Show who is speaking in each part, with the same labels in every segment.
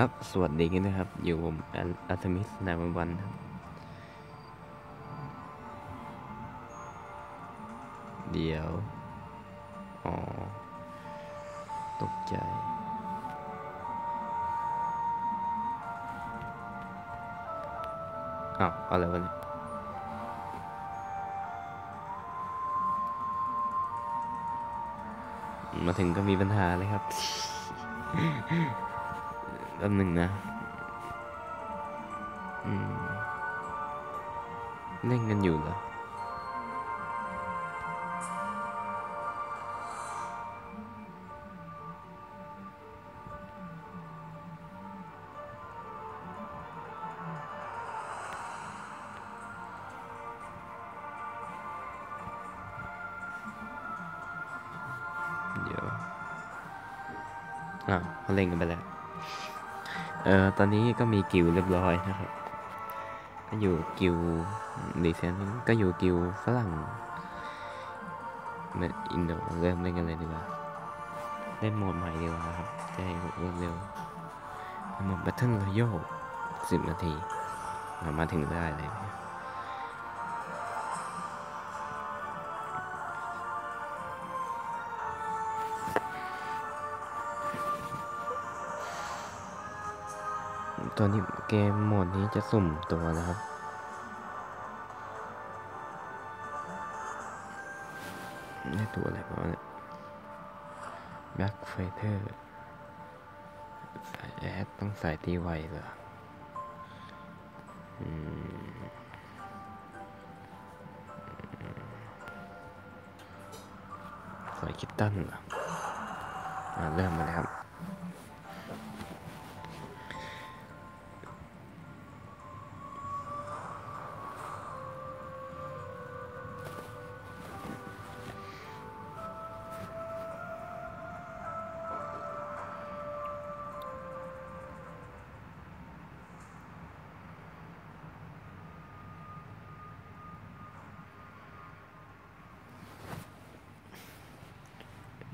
Speaker 1: ครับ สวัสดีกันนะครับ อยู่ผมอัลธมิสนามวันครับ เดี๋ยว อ๋อ ตกใจ อ้าว อะไรวะเนี่ยมาถึงก็มีปัญหาเลยครับ แป๊บหนึ่งนะเล่นกันอยู่เหรอเดี๋ยวอ่าวเขาเล่นกันไปแล้ว เออตอนนี้ก็มีกิวเรียบร้อยนะครับ ก็อยู่กิวดีเซนก็อยู่กิวฝรั่งเนอินโดเริ่มเล่นกันเลยดีกว่า เล่นโหมดใหม่ดีกว่าครับจะให้รวดเร็วโหมด Battle Royale สิบนาทีเรามาถึงได้เลย ตอนนี้เกมโหมดนี้จะสุ่มตัวนะครับได้ตัวอะไรบ้างเนี่ยแบ็คไฟเตอร์แอดต้องใส่ตีไวเหรออืมใส่คิตตันเหรออ่าเริ่มมาแล้วครับ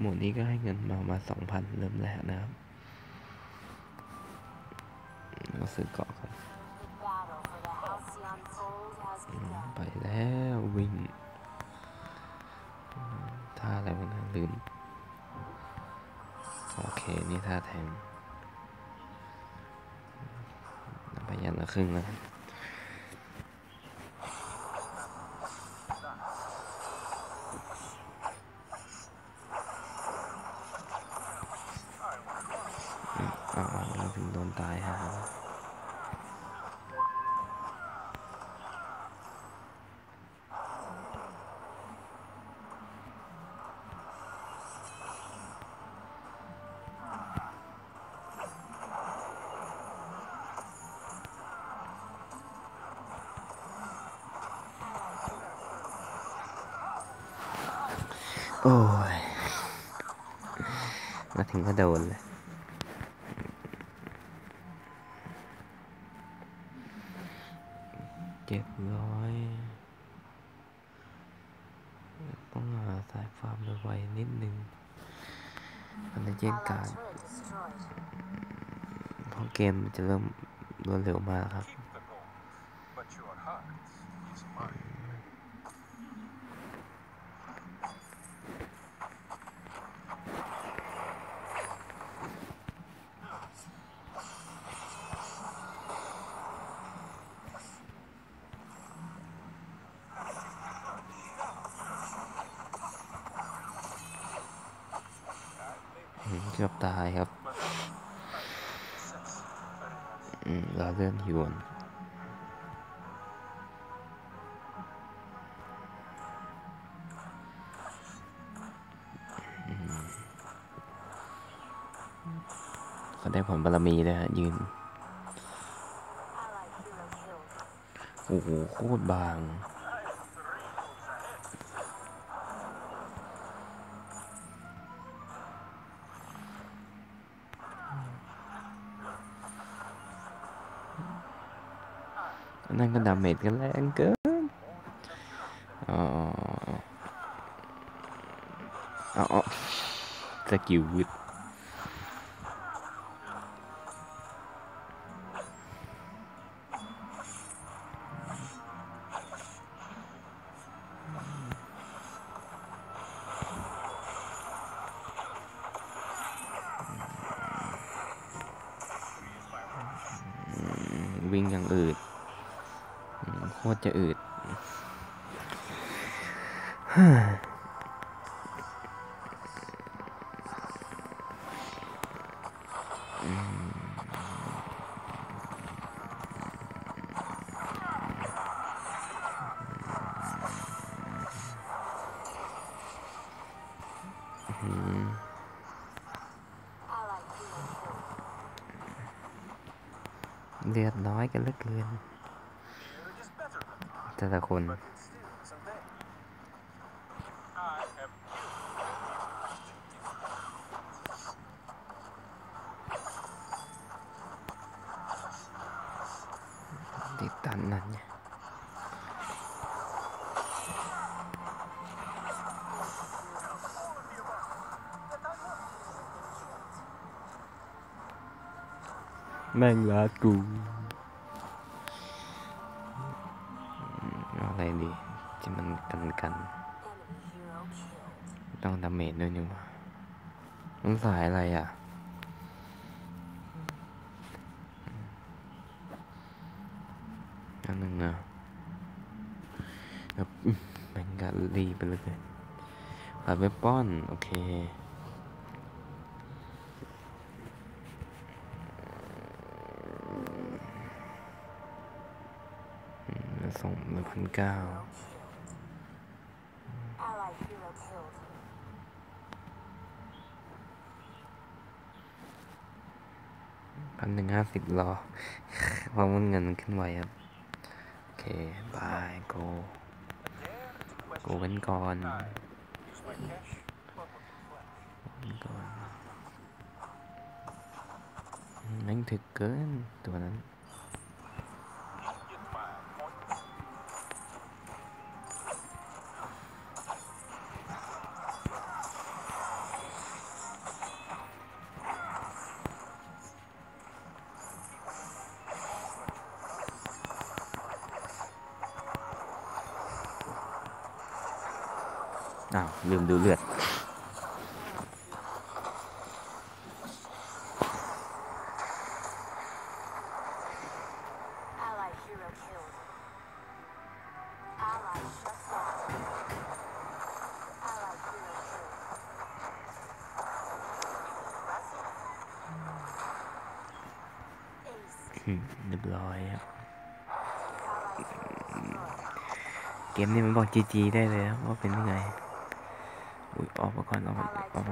Speaker 1: หมวดนี้ก็ให้เงินมามาสองพันเริ่มแรกนะครับก็ซื้อเกาะครับ
Speaker 2: battle for the Halcyon Fold has
Speaker 1: อืม
Speaker 2: begun.
Speaker 1: ไปแล้ววิ่งท่าอะไรวะนะลืม โอเค นี่ท่าแทงไปยันละครึ่งแล้ว อ้าวเราถึงโดนตายฮะโอ้ยมาถึงก็โดนเลย เจ็บร้อย ต้องหาสายฟาร์มไวๆนิดนึงอันนี้เจน
Speaker 2: Allied
Speaker 1: การด
Speaker 2: turret destroyed.
Speaker 1: เพราะเก มจะเริ่มรวดเร็วมากครับเกือบตายครับ อืม เราเลื่อนยวนอืมเขาได้ผลบารมีเลยฮะ ยืน โอ้โห โคตรบาง นั่นก็ดาเมจกันแรงเกินอ๋ออ๋อสกิลวิดวิ่งอย่างอื่น ตรจะอืด
Speaker 2: Allied hero killed.
Speaker 1: เลือดน้อยกันเหลือเกิน แต่ละคน
Speaker 3: but it still isn't there. I have killed
Speaker 1: ติดตันนั่นไงแม่งลาดกู ต้องดาเมจด้วยนี่หว่าต้องสายอะไรอะ อันหนึ่งนะแล้วอื้อแบงกาลีไปเลยปัดเวปป้อน โอเคส่งหนึ่งพันเก้า พันหนึ่งห้าสิบรอความมันเงินขึ้นไวครับ โอเค บายโกโกเว้นก่อนก่อนแม่งถึกเกินตัวนั้น ลืมดูเลือด เรร้อยครับ เกมนี้มันบอกจีจีได้เลยว่าเป็นยังไง อุ้ยออกมาก่อนออกมา
Speaker 2: Allied
Speaker 1: ออก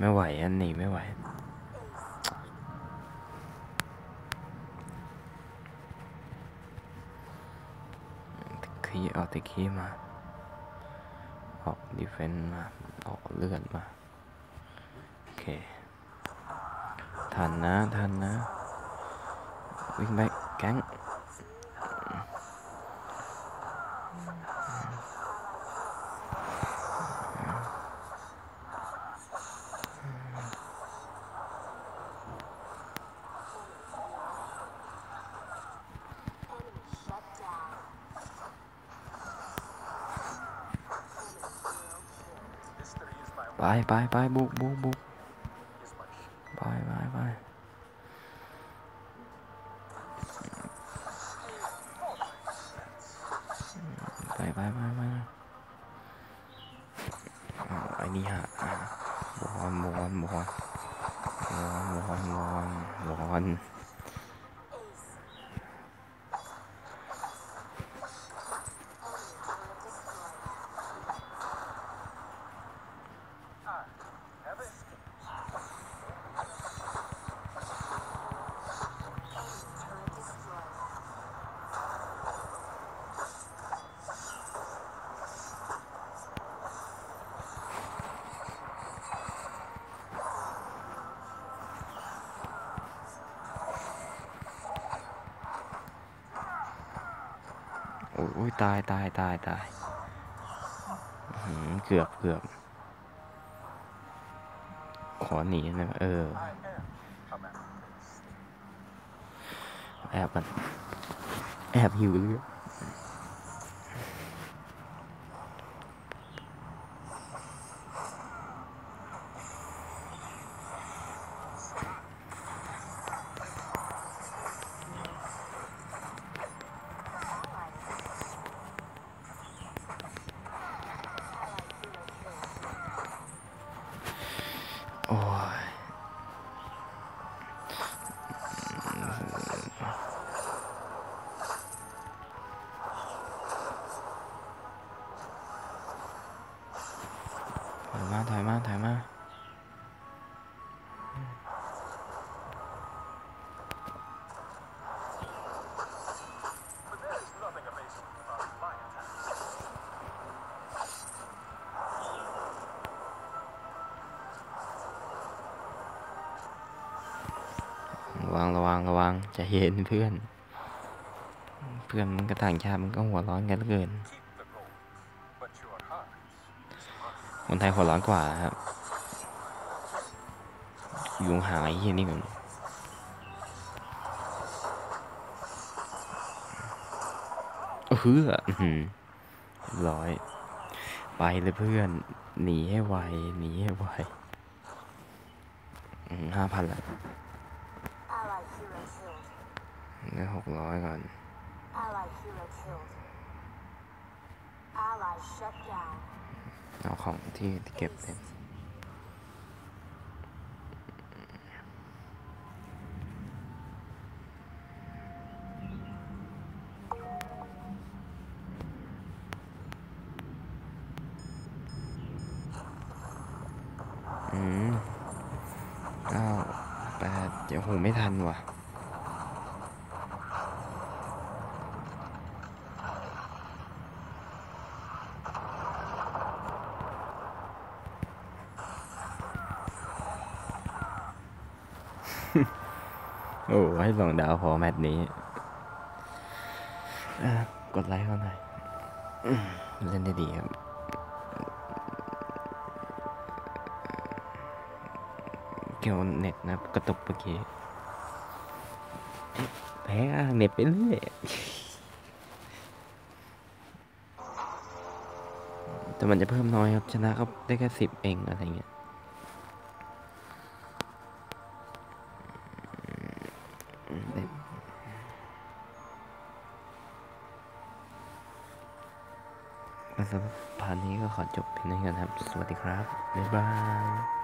Speaker 1: ไม่ไหวอันหนีไม่ไหวคีเอาต่คีมา ออกดีเฟนต์มา ออกเลื่อนมา โอเค ทันนะ ทันนะ วิ่งไป แก๊งไปไปไปบุกบุกบุก
Speaker 3: Is my shield.
Speaker 1: ไปไปไปไปไปไปไปอ้าวไอ้นี่ฮะอ่าบอลบอลบอลบอลบอลบอลบอล
Speaker 3: I have escaped.
Speaker 1: โอ้ยตายตายตายตายเกือบเกือบขอหนีนะเออ แอบมัน แอบหิวเลือด โระวังระวังระวังจะเย็นเพื่อน เพื่อนมันก็ต่างชาติมันก็หัวร้อนกันเหลือเกิน คนไทยหัวร้อนกว่าครับ ยุงหายที่นี่มันเออหืออื้อหือร้อย ไปเลยเพื่อน หนีให้ไว หนีให้ไวห้าพันละ ได้หกร้อยก่อน
Speaker 2: Allied hero killed. Ally shut down.
Speaker 1: เอาของที่เก็บเต็ม
Speaker 2: Aced.
Speaker 1: อืมเก้าแปดเดี๋ยวโหไม่ทันว่ะ โอ้ให้สองดาวพอแมตช์นี้กดไลค์เขาหน่อยเล่นได้ดีครับเกี่ยวเน็ตนะกระตุกเมื่อกี้แพ้เน็ตไปเรื่อยแต่มันจะเพิ่มน้อยครับ ชนะก็ได้แค่สิบเองอะไรเงี้ย สวัสดีครับ บ๊ายบาย